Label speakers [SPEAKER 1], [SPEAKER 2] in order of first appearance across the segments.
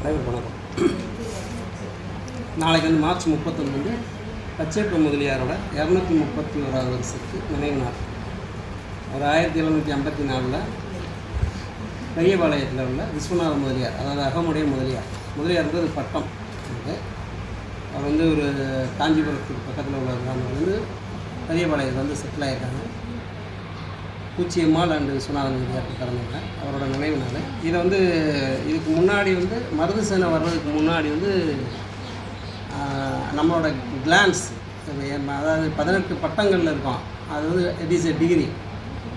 [SPEAKER 1] Driver வணக்கம். நாளைக்கு வந்து மார்ச் முப்பத்தொன்று வந்து பச்சையப்ப முதலியாரோட இரநூத்தி முப்பத்தி ஓராவது வருஷத்துக்கு நினைவு நாள். அவர் ஆயிரத்தி எழுநூற்றி ஐம்பத்தி நாலில் பெரியபாளையத்தில் உள்ள விஸ்வநாத முதலியார் அதாவது அகமுடைய முதலியார். முதலியார்ன்றது பட்டம் வந்து அவர் வந்து ஒரு காஞ்சிபுரத்துக்கு பக்கத்தில் உள்ள கிராமத்தில் வந்து பெரியபாளையத்தில் வந்து செட்டில் ஆகியிருக்காங்க பூச்சியம்மாள் அண்டு விஸ்வநாதன் முதலியார் பிறந்தாங்க அவரோட நினைவு நாள் இதை வந்து இதுக்கு முன்னாடி வந்து மருது சேனை வர்றதுக்கு முன்னாடி வந்து நம்மளோட கிளான்ஸ் அதாவது பதினெட்டு பட்டங்களில் இருக்கோம். அது வந்து இட் இஸ் எ டிகிரி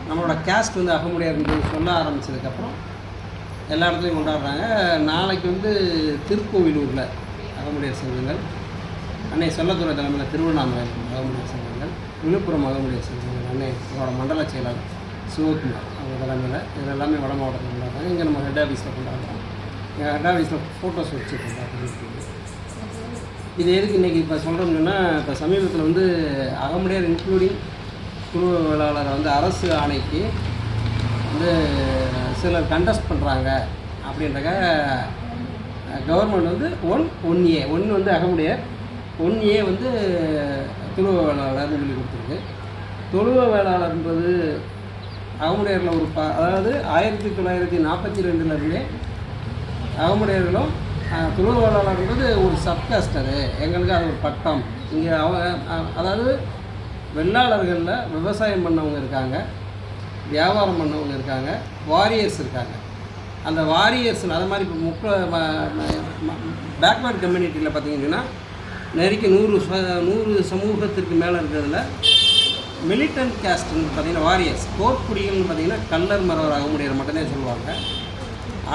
[SPEAKER 1] நம்மளோட கேஸ்ட் வந்து அகமுடையார்ன்றது சொல்ல ஆரம்பித்ததுக்கப்புறம் எல்லா இடத்துலையும் கொண்டாடுறாங்க. நாளைக்கு வந்து திருக்கோவிலூரில் அகமுடியார் சங்கங்கள் அன்னை சொல்லத்துறை தலைமையில் திருவண்ணாமலை அகமுடியார் சங்கங்கள் விழுப்புரம் அகமுடியார் சங்கங்கள் அன்னை அவரோட மண்டல செயலாளர். சிவகுமார் அவங்க தலைமையில். இது எல்லாமே வட மாவட்டத்தில் கொண்டாடுறாங்க இங்கே நம்ம ஹெட் ஆஃபீஸில் கொண்டாடுறோம். எங்கள் ஹெட் ஆஃபீஸில் ஃபோட்டோஸ் வச்சு கொண்டாடுறோம் இது எதுக்கு இன்றைக்கி இப்போ சொல்கிறோம்னா இப்போ சமீபத்தில் வந்து அகமுடையார் இன்க்ளூடிங் குழு வேளாளரை வந்து அரசு ஆணைக்கு வந்து சிலர் கண்டஸ்ட் பண்ணுறாங்க அப்படின்றக்க கவர்மெண்ட் வந்து ஒன் ஒன் ஏ ஒன்று வந்து அகமுடையார் ஒன் ஏ வந்து துளுவ வேளாளர்னு சொல்லி கொடுத்துருக்கு. தொழுவ வேளாளர்ன்றது அகமுடையாரில் ஒரு ப அதாவது ஆயிரத்தி தொள்ளாயிரத்தி நாற்பத்தி ரெண்டுலேருந்தே அகமுடையர்களும் துளுவ ஒரு சப்காஸ்ட் எங்களுக்கு அது ஒரு பட்டம். இங்கே அவங்க அதாவது வெள்ளாளர்களில் விவசாயம் பண்ணவங்க இருக்காங்க வியாபாரம் பண்ணவங்க இருக்காங்க வாரியர்ஸ் இருக்காங்க. அந்த வாரியர்ஸ் அது மாதிரி இப்போ முக்க பேக்வேர்ட் கம்யூனிட்டியில் பார்த்தீங்கன்னா நெருக்கி நூறு ச- நூறு சமூகத்திற்கு மேலே இருக்கிறதுல மிலிட்டன்ட் கேஸ்ட்னு பார்த்தீங்கன்னா வாரியர்ஸ் போர்க்குடிகள்னு பார்த்தீங்கன்னா கல்லர் மரவர் அகமுடையர் மட்டும்தான் சொல்லுவாங்க.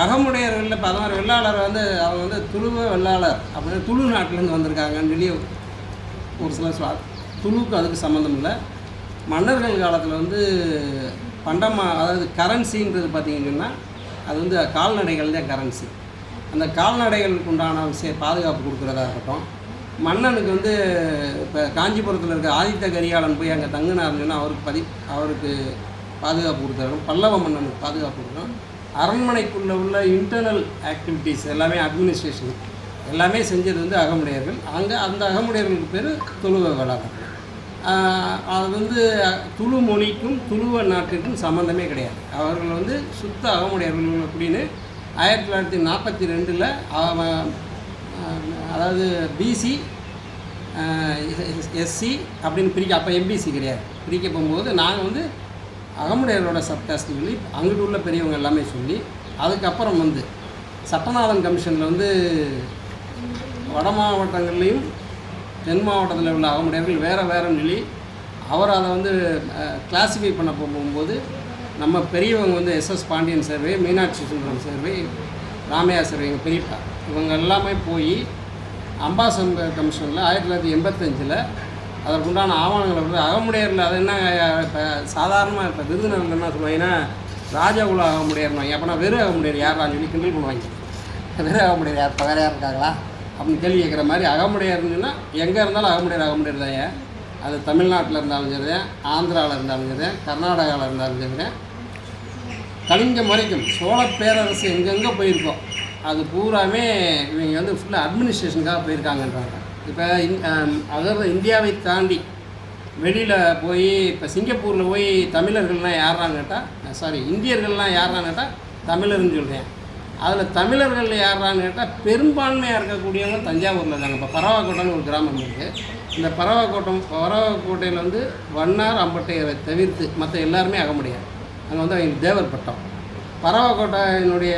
[SPEAKER 1] அகமுடையர்களில் பதினாறு வெள்ளாளர் வந்து அவங்க வந்து துருவ வெள்ளாளர். அப்படின்னு துளு நாட்டிலேருந்து வந்திருக்காங்கன்னு சொல்லி ஒரு சில சொல்ல துளுக்கு அதுக்கு சம்மந்தம் இல்லை. மன்னர்கள் காலத்தில் வந்து பண்டமா அதாவது கரன்சின்றது பார்த்தீங்கன்னா அது வந்து கால்நடைகள் தான் கரன்சி அந்த கால்நடைகளுக்கு உண்டான விஷய பாதுகாப்பு கொடுக்குறதா இருக்கட்டும். மன்னனுக்கு வந்து இப்போ காஞ்சிபுரத்தில் இருக்க ஆதித்த கரிகாலன் போய் அங்கே தங்கினாருன்னு சொன்னால் அவருக்கு பதி அவருக்கு பாதுகாப்பு கொடுத்தாரு. பல்லவ மன்னனுக்கு பாதுகாப்பு கொடுக்கணும். அரண்மனைக்குள்ளே உள்ள இன்டர்னல் ஆக்டிவிட்டீஸ் எல்லாமே அட்மினிஸ்ட்ரேஷன் எல்லாமே செஞ்சது வந்து அகமுடையர்கள். அங்கே அந்த அகமுடையர்களுக்கு பேர் துளுவ வேளாளர் அது வந்து துளு மொழிக்கும் துளுவ நாட்டிற்கும் சம்மந்தமே கிடையாது. அவர்கள் வந்து சுத்த அகமுடையர்கள் அப்படின்னு ஆயிரத்தி தொள்ளாயிரத்தி நாற்பத்தி ரெண்டில் அதாவது பிசி எஸ்சி அப்படின்னு பிரிக்க அப்போ எம்பிசி கிடையாது. பிரிக்க போகும்போது நாங்கள் வந்து அகமுடையரோட சப்காஸ்ட் சொல்லி அங்கிட்டு உள்ள பெரியவங்க எல்லாமே சொல்லி அதுக்கப்புறம் வந்து சட்டநாதன் கமிஷனில் வந்து வட மாவட்டங்கள்லேயும் தென் மாவட்டத்தில் உள்ள அகமுடையர்கள் வேறு வேறு நிலை. அவர் அதை வந்து கிளாஸிஃபை பண்ண போகும்போது நம்ம பெரியவங்க வந்து எஸ்எஸ் பாண்டியன் சர்வே மீனாட்சி சுந்தரம் சர்வே ராமையா சர்வே எங்கள் பெரியப்பா இவங்க எல்லாமே போய் அம்பாசம்பர் கமிஷனில் ஆயிரத்தி தொள்ளாயிரத்தி எண்பத்தஞ்சில் அதற்குண்டான ஆவணங்களை வந்து அகமுடையரில் அது என்ன இப்போ சாதாரணமாக இப்போ விருதுநகர் என்ன சொல்லுவாங்கன்னா ராஜகுல அகமுடையர்னாங்க அப்போனா வெறும் அகமுடையர் யாரான்னு சொல்லி கிண்டல் பண்ணுவாங்க. வெறும் அகமுடையர் யார்? இப்போ வேறு யார் இருக்காங்களா? அப்படின்னு கேள்வி கேட்குற மாதிரி அகமுடையர்னா எங்கே இருந்தாலும் அகமுடையர் அகமுடையர் தான் அது தமிழ்நாட்டில் இருந்தாலும் சரி ஆந்திராவில் இருந்தாலும் சரி கர்நாடகாவில் இருந்தாலும் சரி கலிங்கம் வரைக்கும் சோழ பேரரசு எங்கெங்கே போயிருக்கோம். அது பூராமே இவங்க வந்து ஃபுல்லாக அட்மினிஸ்ட்ரேஷனுக்காக போயிருக்காங்கன்றாங்க. இப்போ இந் அதாவது இந்தியாவை தாண்டி வெளியில் போய் இப்போ சிங்கப்பூரில் போய் தமிழர்கள்லாம் யாரான்னு கேட்டால் சாரி இந்தியர்கள்லாம் யாரான்னு கேட்டால் தமிழர்னு சொல்கிறேன் அதில் தமிழர்கள் யாரான்னு கேட்டால் பெரும்பான்மையாக இருக்கக்கூடியவங்க தஞ்சாவூரில் இருக்காங்க இப்போ பரவாக்கோட்டைன்னு ஒரு கிராமம் இருக்குது இந்த பரவாக்கோட்டம் பரவாக்கோட்டையில் வந்து வண்ணார் அம்பட்டையரை தவிர்த்து மற்ற எல்லாருமே ஆக முடியாது. அங்கே வந்து அவங்க தேவர் பட்டம். பரவாக்கோட்டையினுடைய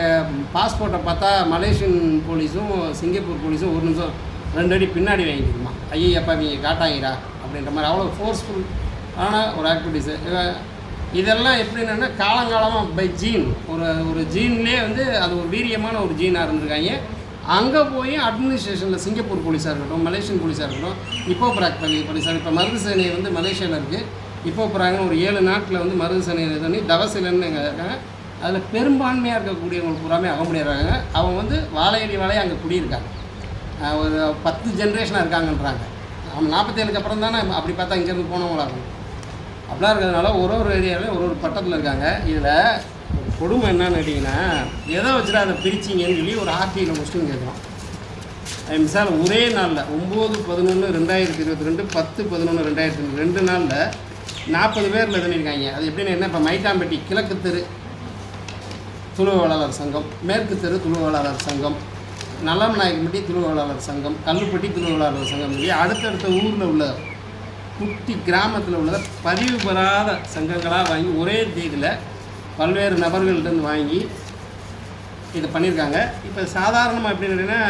[SPEAKER 1] பாஸ்போர்ட்டை பார்த்தா மலேசியன் போலீஸும் சிங்கப்பூர் போலீஸும் ஒரு நிமிஷம் ரெண்டு அடி பின்னாடி வாங்கிக்குமா ஐயப்பா நீங்கள் காட்டாங்கடா அப்படின்ற மாதிரி அவ்வளோ ஃபோர்ஸ்ஃபுல் ஆனால் ஒரு ஆக்டிவிட்டீஸு இதெல்லாம் எப்படின்னா காலங்காலமாக பை ஜீன் ஒரு ஒரு ஜீன்லேயே வந்து அது ஒரு வீரியமான ஒரு ஜீனாக இருந்திருக்காங்க. அங்கே போய் அட்மினிஸ்ட்ரேஷனில் சிங்கப்பூர் போலீஸாக இருக்கட்டும் மலேசியன் போலீஸாக இருக்கட்டும் இப்போ பிராக் பண்ணி போலீஸாக இப்போ மருது சேனை வந்து மலேசியாவில் இருக்குது இப்போ பிராங்கன்னு ஒரு ஏழு நாட்டில் வந்து மருது சேனை இது பண்ணி தவசிலன்னு எங்கள் இருக்காங்க. அதில் பெரும்பான்மையாக இருக்கக்கூடியவங்க பூராமே அகமுடியாங்க அவங்க வந்து வாழையடி வாழையை அங்கே குடியிருக்காங்க. ஒரு பத்து ஜென்ரேஷனாக இருக்காங்கன்றாங்க. அவங்க நாற்பத்தேழுக்கு அப்புறம் தானே அப்படி பார்த்தா இங்கேருந்து போனவங்களா இருக்கும். அப்படிலாம் இருக்கிறதுனால ஒரு ஒரு ஏரியாவிலும் ஒரு ஒரு பட்டத்தில் இருக்காங்க. இதில் கொடுமை என்னன்னு கேட்டிங்கன்னா எதை வச்சுட்டு அதை பிரிச்சிங்கன்னு சொல்லி ஒரு ஆர்டியில் கொஸ்டின் கேட்குறோம். மிசால் ஒரே நாளில் ஒம்பது பதினொன்று ரெண்டாயிரத்தி இருபத்தி ரெண்டு பத்து பதினொன்று ரெண்டாயிரத்தி ரெண்டு நாளில் நாற்பது பேரில் எழுதியிருக்காங்க. அது எப்படின்னு என்ன? இப்போ மைட்டாம்பட்டி கிழக்கு தெரு. துளுவலாளர் சங்கம் மேற்கு தெரு துளுவலாளர் சங்கம் நலமநாயக்கம்பட்டி துளுவலாளர் சங்கம் கல்லுப்பட்டி துளுவலாளர் சங்கம் சொல்லி அடுத்தடுத்த ஊரில் உள்ள குட்டி கிராமத்தில் உள்ள பதிவு பெறாத சங்கங்களாக வாங்கி ஒரே தேதியில் பல்வேறு நபர்கள்ட்டேருந்து வாங்கி இதை பண்ணியிருக்காங்க இப்போ சாதாரணமாக எப்படி கேட்டிங்கன்னா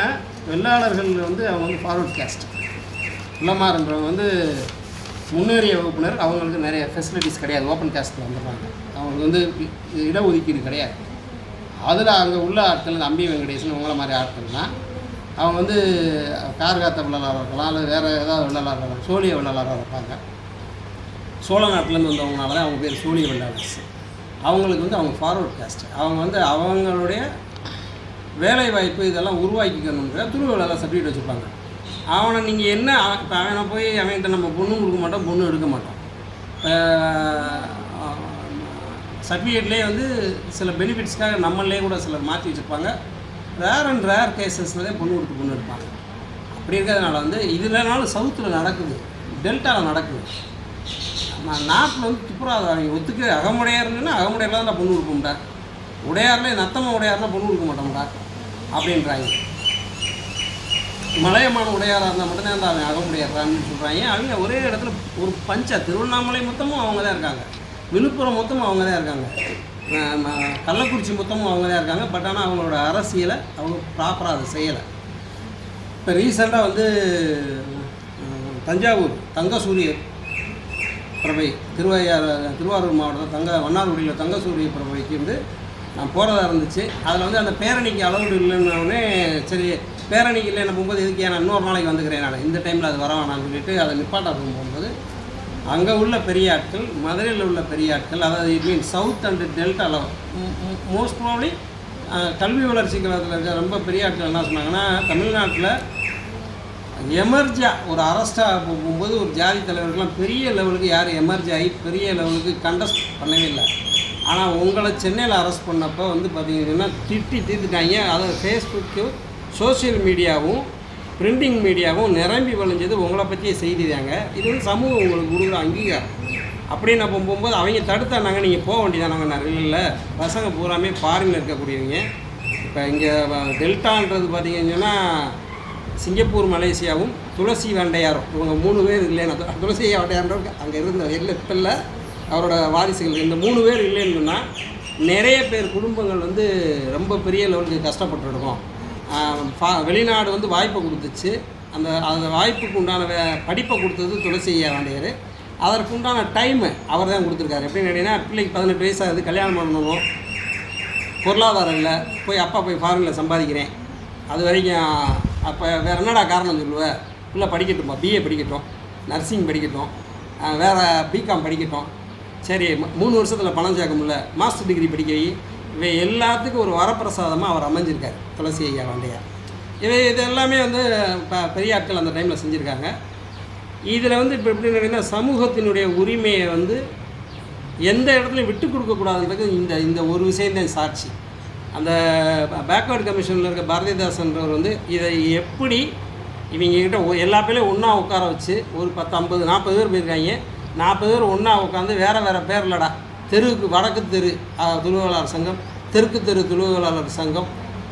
[SPEAKER 1] வெள்ளாளர்கள் வந்து அவங்க வந்து ஃபார்வர்ட் கேஸ்ட் உள்ளமாறுன்றவங்க வந்து முன்னேறிய வகுப்பினர். அவங்களுக்கு நிறைய ஃபெசிலிட்டிஸ் கிடையாது. ஓப்பன் கேஸ்ட்டில் வந்துடுறாங்க. அவங்களுக்கு வந்து இடஒதுக்கீடு கிடையாது. அதில் அங்கே உள்ள ஆட்கள் இந்த அம்பி வெங்கடேசன் உங்களை மாதிரி ஆட்கள்லாம் அவங்க வந்து கார்காத்த விழலாளர் இருக்கலாம் அல்லது வேறு ஏதாவது விழலாளர் இருக்கலாம் சோழிய விழலாளராக இருப்பாங்க. சோழ நாட்டிலேருந்து வந்தவங்கனால தான் அவங்க பேர் சோழிய விழலாளர்ஸ் அவங்களுக்கு வந்து அவங்க ஃபார்வர்ட் காஸ்ட் அவங்க வந்து அவங்களுடைய வேலை வாய்ப்பு இதெல்லாம் உருவாக்கிக்கணுன்ற திருவிழாவில் சர்டிஃபிகேட் வச்சுருப்பாங்க. அவனை நீங்கள் என்ன இப்போ அவனை போய் அவன்கிட்ட நம்ம பொண்ணும் கொடுக்க மாட்டோம் பொண்ணு எடுக்க மாட்டோம். சர்டிஃபிகேட்லேயே வந்து சில பெனிஃபிட்ஸ்க்காக நம்மளே கூட சிலர் மாற்றி வச்சுருப்பாங்க. ரேர் அண்ட் ரேர் கேசஸில் தான் பொண்ணு கொடுத்து பொண்ணு இருப்பாங்க அப்படி இருக்கிறதுனால வந்து இதுலனாலும் சவுத்தில் நடக்குது. டெல்டாவில் நடக்குது. நான் நாட்டில் வந்து துப்புராத அவங்க ஒத்துக்க அகமுடையாருன்னா அகமுடையாரில் தான் நான் பொண்ணு கொடுக்க மாட்டேன் உடையாரில் நத்தம உடையாரில் பொண்ணு கொடுக்க மாட்டோம்டா அப்படின்றாங்க. மலையமான உடையாராக இருந்தால் மட்டும்தான் அந்த அவன் அகமுடையாரான்னு சொல்கிறாங்க அவங்க ஒரே இடத்துல ஒரு பஞ்சா திருவண்ணாமலை மொத்தமும் அவங்க தான் இருக்காங்க. விழுப்புரம் மொத்தமும் அவங்க தான் இருக்காங்க. கள்ளக்குறிச்சி மொத்தமும் அவங்க தான் இருக்காங்க. பட் ஆனால் அவங்களோட அரசியலை அவங்க ப்ராப்பராக அதை செய்யலை. இப்போ ரீசெண்டாக வந்து தஞ்சாவூர் தஞ்சாவூர் தங்கசூரியர் பிரபை திருவையார் திருவாரூர் மாவட்டத்தில் தங்க வண்ணார்குடியில் தங்கசூரிய பிரபைக்கு வந்து நான் போகிறதா இருந்துச்சு. அதில் வந்து அந்த பேரணிக்கு அளவு இல்லைன்னொடனே சரி பேரணிக்கு இல்லை போகும்போது எதுக்கு நான் இன்னொரு நாளைக்கு வந்துக்கிறேன் நான்? இந்த டைமில் அது வர சொல்லிட்டு அதை நிப்பாட்டம் போகும்போது அங்கே உள்ள பெரிய ஆட்கள் மதுரையில் உள்ள பெரிய ஆட்கள் அதாவது ஐ மீன் சவுத் அண்ட் டெல்டாவில் மோஸ்ட் ப்ராப்ளி கல்வி வளர்ச்சி கழகத்தில் இருக்க ரொம்ப பெரிய ஆட்கள் என்ன சொன்னாங்கன்னா தமிழ்நாட்டில் எமர்ஜியாக ஒரு அரெஸ்டாக போகும்போது ஒரு ஜாதி தலைவர்கள்லாம் பெரிய லெவலுக்கு யார் எமர்ஜி ஆகி பெரிய லெவலுக்கு கண்டஸ்ட் பண்ணவே இல்லை. ஆனால் உங்களை சென்னையில் அரெஸ்ட் பண்ணப்போ வந்து பார்த்தீங்கன்னா திட்டி தீர்த்துட்டாங்க அதாவது ஃபேஸ்புக்கு சோஷியல் மீடியாவும் பிரிண்டிங் மீடியாவும் நிரம்பி வளைஞ்சது உங்களை பற்றிய செய்தி தாங்க. இது வந்து சமூகம் உங்களுக்கு கொடுக்குற அங்கீகாரம். அப்படின்னு அப்போ போகும்போது அவங்க தடுத்தானாங்க நீங்கள் போக வேண்டியதானாங்க நிறைய இல்லை. பசங்க பூராமே ஃபாரினில் இருக்கக்கூடியவங்க. இப்போ இங்கே டெல்டான்றது பார்த்தீங்கன்னு சொன்னால் சிங்கப்பூர் மலேசியாவும் துளசி வண்டையாரும். இவங்க மூணு பேர் இல்லைன்னா துளசி வண்டையார்ன்றவங்க அங்கே இருந்த இல்லை இப்போ இல்லை. அவரோட வாரிசுகள். இந்த மூணு பேர் இல்லைன்னு சொன்னால் நிறைய பேர் குடும்பங்கள் வந்து ரொம்ப பெரிய லெவலுக்கு கஷ்டப்பட்டுருக்கோம் வெளிநாடு வந்து வாய்ப்பை கொடுத்துச்சு. அந்த அந்த வாய்ப்புக்கு உண்டான வே படிப்பை கொடுத்தது துளசி ஐயா வாண்டையார் அதற்கு உண்டான டைமு அவர் தான் கொடுத்துருக்காரு. எப்படின்னு கேட்டிங்கன்னா பிள்ளைக்கு பதினெட்டு வயசு ஆகுது கல்யாணம் பண்ணணும். பொருளாதாரம் இல்லை. போய் அப்பா போய் ஃபாரினில் சம்பாதிக்கிறேன். அது வரைக்கும் அப்போ வேறு என்னடா காரணம் சொல்லுவேன் இல்லை படிக்கட்டும்ப்பா பிஏ படிக்கட்டும். நர்சிங் படிக்கட்டும். வேறு பிகாம் படிக்கட்டும். சரி மூணு வருஷத்தில் பணம் சேர்க்க முடியல. மாஸ்டர் டிகிரி படிக்க வை இவை எல்லாத்துக்கும் ஒரு வரப்பிரசாதமாக அவர் அமைஞ்சிருக்கார். துளசி ஐயா வாண்டையா. இவை இது எல்லாமே வந்து ப பெரிய ஆட்கள் அந்த டைமில் செஞ்சுருக்காங்க. இதில் வந்து இப்போ எப்படி நடக்குதுன்னா சமூகத்தினுடைய உரிமையை வந்து எந்த இடத்துலையும் விட்டு கொடுக்கக்கூடாதுன்றது இந்த இந்த ஒரு விஷயந்தான் சாட்சி. அந்த பேக்வேர்டு கமிஷனில் இருக்க பாரதிதாசன்றவர் வந்து இதை எப்படி இவங்ககிட்ட எல்லா பேரையும் ஒன்றா உட்கார வச்சு ஒரு பத்து ஐம்பது நாற்பது பேர் போயிருக்காங்க. நாற்பது பேர் ஒன்றா உட்காந்து வேறு வேறு பேர் இல்லைடா. தெருவுக்கு வடக்கு தெரு அஹ், துளுவலாளர் சங்கம் தெற்கு தெரு துளுவலாளர் சங்கம்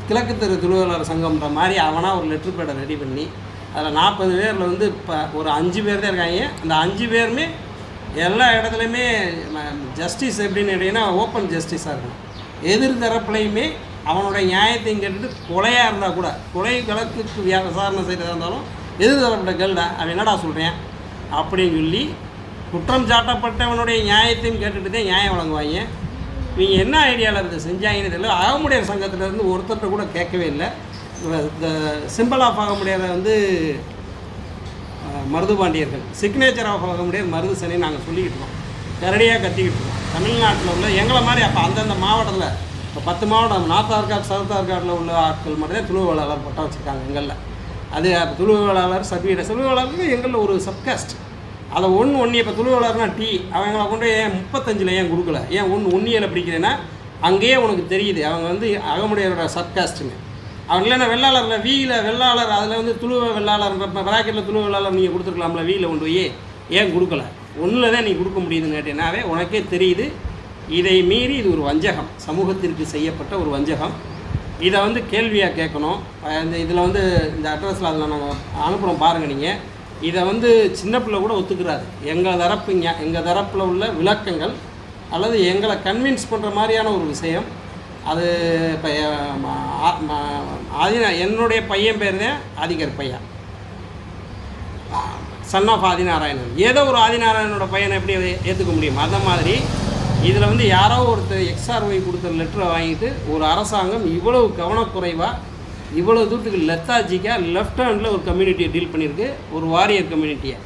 [SPEAKER 1] கிழக்கு தெரு துளுவலாளர் சங்கம்ன்ற மாதிரி அவனாக ஒரு லெட்ரு பேடை ரெடி பண்ணி அதில் நாற்பது பேரில் வந்து இப்போ ஒரு அஞ்சு பேர் தான் இருக்காங்க. அந்த அஞ்சு பேருமே எல்லா இடத்துலையுமே ஜஸ்டிஸ் எப்படின்னு கேட்டிங்கன்னா ஓப்பன் ஜஸ்டிஸாக இருக்கும் எதிர் தரப்புலையுமே அவனோட நியாயத்தையும் கேட்டுட்டு கொலையாக இருந்தால் கூட கொலை கலக்கு விசாரணை செய்கிறதா இருந்தாலும் எதிர் தரப்பட்ட கேள்டா அவன் என்னடா சொல்கிறேன் அப்படின்னு சொல்லி குற்றம் சாட்டப்பட்டவனுடைய நியாயத்தையும் கேட்டுட்டு தான் நியாயம் வழங்குவாங்க. நீங்கள் என்ன ஐடியாவில் இதை செஞ்சாங்கன்னு தெரியல. அகமுடையார் சங்கத்திலேருந்து ஒருத்தர்கிட்ட கூட கேட்கவே இல்லை. இந்த சிம்பிள் ஆஃப் அகமுடையாரை வந்து மருது பாண்டியர்கள். சிக்னேச்சர் ஆஃப் அகமுடையார் மருது சனி நாங்கள் சொல்லிக்கிட்டு இருக்கோம். கரடியாக கத்திக்கிட்டு இருக்கோம். தமிழ்நாட்டில் உள்ள எங்களை மாதிரி அப்போ அந்தந்த மாவட்டத்தில் இப்போ பத்து மாவட்டம் நார்த் ஆர்காட் சவுத் ஆர்காட்டில் உள்ள ஆட்கள் மட்டும்தான் துளுவலாளர் பட்டம் வச்சுருக்காங்க எங்களில். அது துளுவலாளர் சர்டிஃபிகேட் துளுவலாளருக்கு எங்களில் ஒரு சப்காஸ்ட் அதை ஒன்று ஒன்று இப்போ தொழிலாளர்னா டீ. அவங்களை கொண்டு ஏன் முப்பத்தஞ்சில் ஏன் கொடுக்கல? ஏன் ஒன்று ஒன்றியில் பிடிக்கிறேன்னா அங்கேயே உனக்கு தெரியுது. அவங்க வந்து அகமுடையரோட சப்காஸ்ட்டுங்க அவங்க இல்லைன்னா வெள்ளாளரில் வீல வெள்ளாளர் அதில் வந்து துளுவ வெள்ளாளர் பிராக்கெட்டில் துளுவ வெள்ளாளர் நீங்கள் கொடுத்துருக்கலாம்ல வீல கொண்டு போய் ஏன் கொடுக்கல? ஒன்றில் தான் நீ கொடுக்க முடியுதுன்னு கேட்டீங்கன்னாவே உனக்கே தெரியுது. இதை மீறி இது ஒரு வஞ்சகம். சமூகத்திற்கு செய்யப்பட்ட ஒரு வஞ்சகம். இதை வந்து கேள்வியாக கேட்கணும். இந்த இதில் வந்து இந்த அட்ரஸில் அதில் நாங்கள் அனுப்புகிறோம் பாருங்கள் நீங்கள் இதை வந்து சின்ன பிள்ளை கூட ஒத்துக்கிறாரு. எங்கள் தரப்பு எங்கள் தரப்பில் உள்ள விளக்கங்கள் அல்லது எங்களை கன்வின்ஸ் பண்ணுற மாதிரியான ஒரு விஷயம். அது இப்போ ஆதினா என்னுடைய பையன் பேர் தான் ஆதிகர் பையன். Son of Adinarayanan. ஏதோ ஒரு ஆதிநாராயணனோட பையனை எப்படி ஏற்றுக்க முடியும் அந்த மாதிரி இதில் வந்து யாரோ ஒருத்தர் எக்ஸ்ஆர்ஒய் கொடுத்த லெட்டரை வாங்கிட்டு ஒரு அரசாங்கம் இவ்வளவு கவனக்குறைவாக இவ்வளோ தூரத்துக்கு லெத்தாஜிக்காக லெஃப்ட் ஹேண்டில் ஒரு கம்யூனிட்டியை டீல் பண்ணியிருக்கு. ஒரு வாரியர் கம்யூனிட்டியை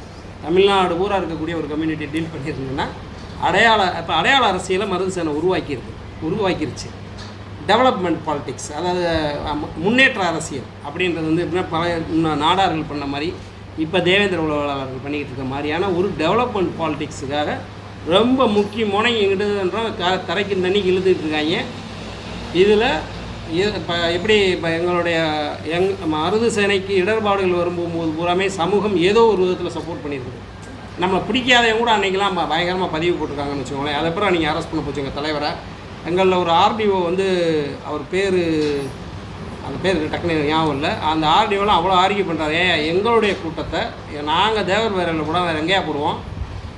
[SPEAKER 1] தமிழ்நாடு ஊராக இருக்கக்கூடிய ஒரு கம்யூனிட்டியை டீல் பண்ணியிருந்தீங்கன்னா அடையாள இப்போ அடையாள அரசியலை மருது சேனை உருவாக்கியிருக்கு. உருவாக்கிருச்சு. டெவலப்மெண்ட் பாலிட்டிக்ஸ் அதாவது முன்னேற்ற அரசியல் அப்படின்றது வந்து எப்படின்னா பழைய நாடார்கள் பண்ண மாதிரி இப்போ தேவேந்திர உலகளாளர்கள் பண்ணிக்கிட்டு இருக்க மாதிரியான ஒரு டெவலப்மெண்ட் பாலிட்டிக்ஸுக்காக ரொம்ப முக்கியமான எங்கிட்டதுன்ற எங்கிட்டதுன்றோம் க தரைக்கு தண்ணி இழுத்துட்டு இருக்காங்க. இதில் இப்போ எப்படி இப்போ எங்களுடைய எங் மருது சேனைக்கு இடர்பாடுகள் வரும்போது பூராமே சமூகம் ஏதோ ஒரு விதத்தில் சப்போர்ட் பண்ணியிருக்குது நம்ம பிடிக்காதவங்க கூட அன்றைக்கெலாம் பயங்கரமாக பதிவு போட்டிருக்காங்கன்னு வச்சுக்கோங்களேன். அதுக்கப்புறம் நீங்கள் அரெஸ்ட் பண்ண போச்சு எங்கள் தலைவரை. எங்களில் ஒரு ஆர்டிஓ வந்து அவர் பேர் அந்த பேர் டக்குனு ஞாபகம் இல்லை. அந்த ஆர்டிஓலாம் அவ்வளோ ஆர்கியூ பண்ணுறாரு ஏன் எங்களுடைய கூட்டத்தை நாங்கள் தேவர் பேரவையில் கூட வேறு எங்கேயா போடுவோம்.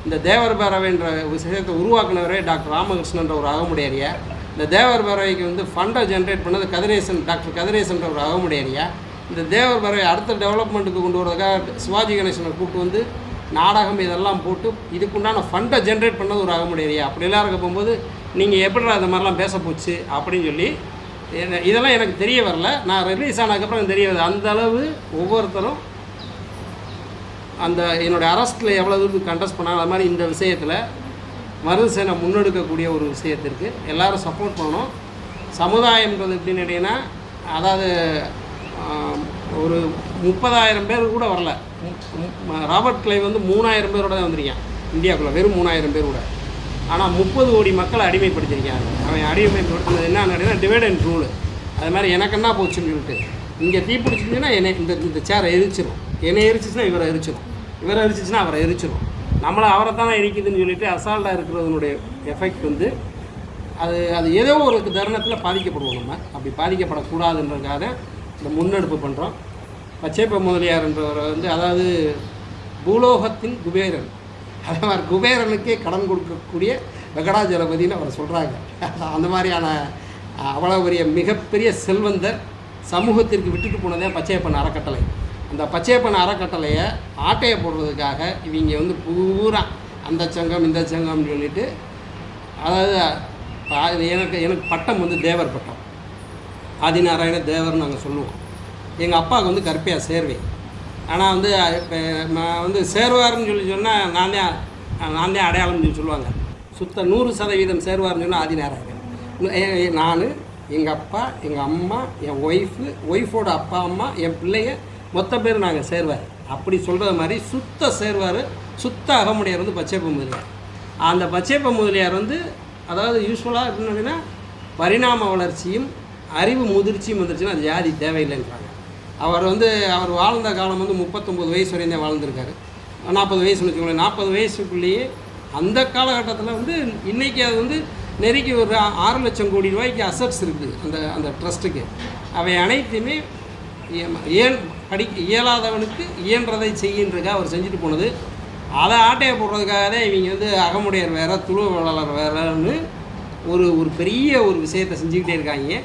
[SPEAKER 1] இந்த தேவர் பேரவைன்ற விஷயத்தை உருவாக்குனவரே டாக்டர் ராமகிருஷ்ணன்ற ஒரு அகமுடையாரியை இந்த தேவர் பேரவைக்கு வந்து ஃபண்டை ஜென்ரேட் பண்ணது கதிரேசன் டாக்டர் கதிரேசன்ற ஒரு அகமுடையறியா இந்த தேவர் பேரவை அடுத்த டெவலப்மெண்ட்டுக்கு கொண்டு வரதுக்காக சிவாஜி கணேசனை கூப்பிட்டு வந்து நாடகம் இதெல்லாம் போட்டு இதுக்குண்டான ஃபண்டை ஜென்ரேட் பண்ணது ஒரு அகமுடையறியா அப்படிலாம் இருக்க போகும்போது நீங்கள் எப்படிடா இந்த மாதிரிலாம் பேச போச்சு அப்படின்னு சொல்லி என்ன- இதெல்லாம் எனக்கு தெரிய வரல. நான் ரிலீஸ் ஆனதுக்கப்புறம் தெரிய வருது. அந்த அளவு ஒவ்வொருத்தரும் அந்த என்னுடைய அரஸ்ட்டில் எவ்வளோ தூரத்துக்கு கண்டஸ்ட் பண்ணாங்க அது மாதிரி இந்த விஷயத்தில் மருதுசேனை முன்னெடுக்கக்கூடிய ஒரு விஷயத்திற்கு எல்லாரும் சப்போர்ட் பண்ணணும். சமுதாயம்ன்றது எப்படின்னு கேட்டிங்கன்னா அதாவது ஒரு முப்பதாயிரம் பேர் கூட வரல. மு- ராபர்ட் கிளை வந்து மூணாயிரம் பேரோட தான் வந்திருக்கான். இந்தியாவுக்குள்ளே வெறும் மூணாயிரம் பேர் கூட. ஆனால் முப்பது கோடி மக்களை அடிமைப்படுத்திருக்காங்க அவன் அடிமைப்படுத்தினது என்ன கேட்டிங்கன்னா டிவைட் அண்ட் ரூலு அது மாதிரி எனக்கு என்ன போச்சுன்னு சொல்லிட்டு இங்கே தீ பிடிச்சிருந்துச்சுன்னா என்னை இந்த இந்த சேரை எரிச்சிடும் என்னை எரிச்சிச்சுன்னா இவரை எரிச்சிடும் இவரை எரிச்சிச்சுன்னா அவரை எரிச்சிடும் நம்மளை அவரை தானே எரிக்குதுன்னு சொல்லிட்டு அசால்ட்டாக இருக்கிறதுனுடைய எஃபெக்ட் வந்து அது அது ஏதோ ஒரு தருணத்தில் பாதிக்கப்படுவோம் நம்ம. அப்படி பாதிக்கப்படக்கூடாதுன்றதுக்காக இந்த முன்னெடுப்பு பண்ணுறோம் பச்சைப்ப முதலியார்ன்றவரை வந்து அதாவது பூலோகத்தின் குபேரன். அதே மாதிரி குபேரனுக்கே கடன் கொடுக்கக்கூடிய வெங்கடாஜலபதினு அவர் சொல்கிறாங்க அந்த மாதிரியான அவ்வளோ பெரிய மிகப்பெரிய செல்வந்தர் சமூகத்திற்கு விட்டுட்டு போனதே பச்சையப்பன் அறக்கட்டளை. இந்த பச்சையப்பன் அறக்கட்டளையை ஆட்டையை போடுறதுக்காக இவங்க வந்து பூரா அந்த சங்கம் இந்த சங்கம்னு சொல்லிட்டு அதாவது எனக்கு எனக்கு பட்டம் வந்து தேவர் பட்டம். ஆதிநாராயண தேவர்னு நாங்கள் சொல்லுவோம். எங்கள் அப்பாவுக்கு வந்து கருப்பையாக சேர்வை. ஆனால் வந்து இப்போ நான் வந்து சேர்வார்னு சொல்லி சொன்னால் நான் தான் நான் தான் அடையாளம்னு சொல்லி சொல்லுவாங்க. சுத்த நூறு சதவீதம் சேர்வார்னு சொன்னால் ஆதிநாராயணன். நான் எங்கள் அப்பா எங்கள் அம்மா என் ஒய்ஃபு ஒய்ஃபோட அப்பா அம்மா என் பிள்ளைய மொத்த பேர் நாங்கள் சேர்வார். அப்படி சொல்கிற மாதிரி சுத்த சேர்வார் சுத்த அகமுடையார் வந்து பச்சைப்ப முதலியார். அந்த பச்சைப்ப முதலியார் வந்து அதாவது யூஸ்ஃபுல்லாக எப்படின்னா பரிணாம வளர்ச்சியும் அறிவு முதிர்ச்சியும் வந்துருச்சுன்னா அது ஜாதி தேவையில்லைன்றாங்க. அவர் வந்து அவர் வாழ்ந்த காலம் வந்து முப்பத்தொம்பது வயசு வரையும் தான் வாழ்ந்திருக்காரு. நாற்பது வயசுன்னு வச்சுக்கோங்களேன். நாற்பது வயசுக்குள்ளேயே அந்த காலகட்டத்தில் வந்து இன்றைக்கி அது வந்து நெருக்கி ஒரு ஆறு லட்சம் கோடி ரூபாய்க்கு அசட்ஸ் இருக்குது அந்த அந்த ட்ரஸ்ட்டுக்கு அவை அனைத்துமே ஏன் படிக்க இயலாதவனுக்கு இயன்றதை செய்கின்றதுக்காக அவர் செஞ்சுட்டு போனது. அதை ஆட்டையை போடுறதுக்காக தான் இவங்க வந்து அகமுடையர் வேற துளுவலாளர் வேறன்னு ஒரு ஒரு பெரிய ஒரு விஷயத்தை செஞ்சுக்கிட்டே இருக்காங்க.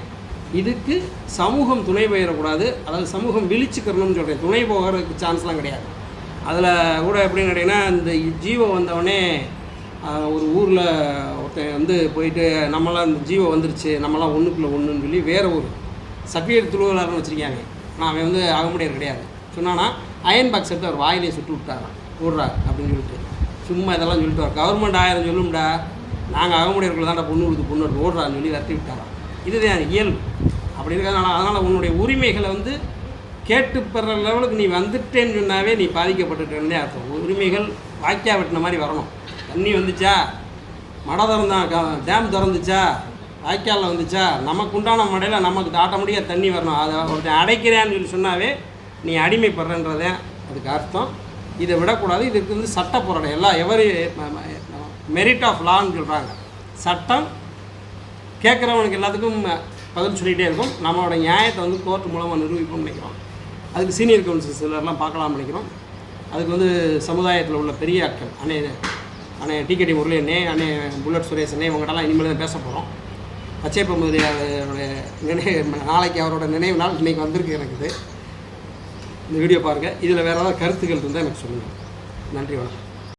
[SPEAKER 1] இதுக்கு சமூகம் துணை போயிடக்கூடாது. அதாவது சமூகம் விழிச்சுக்கிறணும்னு சொல்கிறேன் துணை போகிறதுக்கு சான்ஸ்லாம் கிடையாது. அதில் கூட எப்படின்னு கேட்டிங்கன்னா இந்த ஜீவோ வந்தவொடனே ஒரு ஊரில் ஒருத்தன் வந்து போயிட்டு நம்மளாம் இந்த ஜீவோ வந்துருச்சு நம்மளாம் ஒன்றுக்குள்ளே ஒன்றுன்னு சொல்லி வேறு ஒரு சபியர் துளுவலாளர்னு வச்சுருக்காங்க. நான் அவன் வந்து அகமுடையர் கிடையாது. சொன்னான்னா அயன் பாக்ஸ் எடுத்து அவர் வாயிலே சுட்டு விட்டாரான் விட்றார் அப்படின்னு சொல்லிட்டு. சும்மா இதெல்லாம் சொல்லிட்டு வர கவர்மெண்ட் ஆயிரம் சொல்லும்டா. நாங்கள் அகமுடையர்கள் தான்டா பொண்ணு கொடுத்து பொண்ணு எடுத்து ஓடுறான்னு சொல்லி விரட்டி விட்டாராம் இதுதான் இயல்பு. அப்படி இருக்கிறதுனால அதனால் உன்னுடைய உரிமைகளை வந்து கேட்டு பெற லெவலுக்கு நீ வந்துட்டேன்னு சொன்னாவே நீ பாதிக்கப்பட்டுட்டேன்னே அர்த்தம். உரிமைகள் வாய்க்கா வெட்டின மாதிரி வரணும். தண்ணி வந்துச்சா? மடை திறந்தா டேம் திறந்துச்சா? வாய்க்காலில் வந்துச்சா? நமக்கு உண்டான முறையில் நமக்கு ஆட்டோமேட்டிக்காக தண்ணி வரணும். அதை ஒருத்தன் அடைக்கிறேன்னு சொல்லி சொன்னாவே நீ அடிமைப்படுறன்றதே அதுக்கு அர்த்தம். இதை விடக்கூடாது. இதுக்கு வந்து சட்ட போராட்டம். எல்லாம் எவரி மெரிட் ஆஃப் லான்னு சொல்கிறாங்க சட்டம் கேட்குறவனுக்கு எல்லாத்துக்கும் பதில் சொல்லிகிட்டே இருக்கும். நம்மளோட நியாயத்தை வந்து கோர்ட் மூலமாக நிரூபிப்போம்னு நினைக்கிறோம். அதுக்கு சீனியர் கவுன்சில் சிலர்லாம் பார்க்கலாம்னு நினைக்கிறோம். அதுக்கு வந்து சமுதாயத்தில் உள்ள பெரிய ஆட்கள் அண்ணே அண்ணே டிகேடி முரளி அண்ணே அண்ணே புல்லட் சுரேஷ் அண்ணே இவங்ககிட்டலாம் இனிமேல் தான் பேச போகிறோம் அச்சயப்ப அவருடைய நினைவு நாளைக்கு அவரோட நினைவு நாள் இன்றைக்கி வந்திருக்கு எனக்கு. இந்த வீடியோ பாருங்கள் இதில் வேறு ஏதாவது கருத்துக்கள் இருந்தால் எனக்கு சொல்லுங்கள் நன்றி வணக்கம்.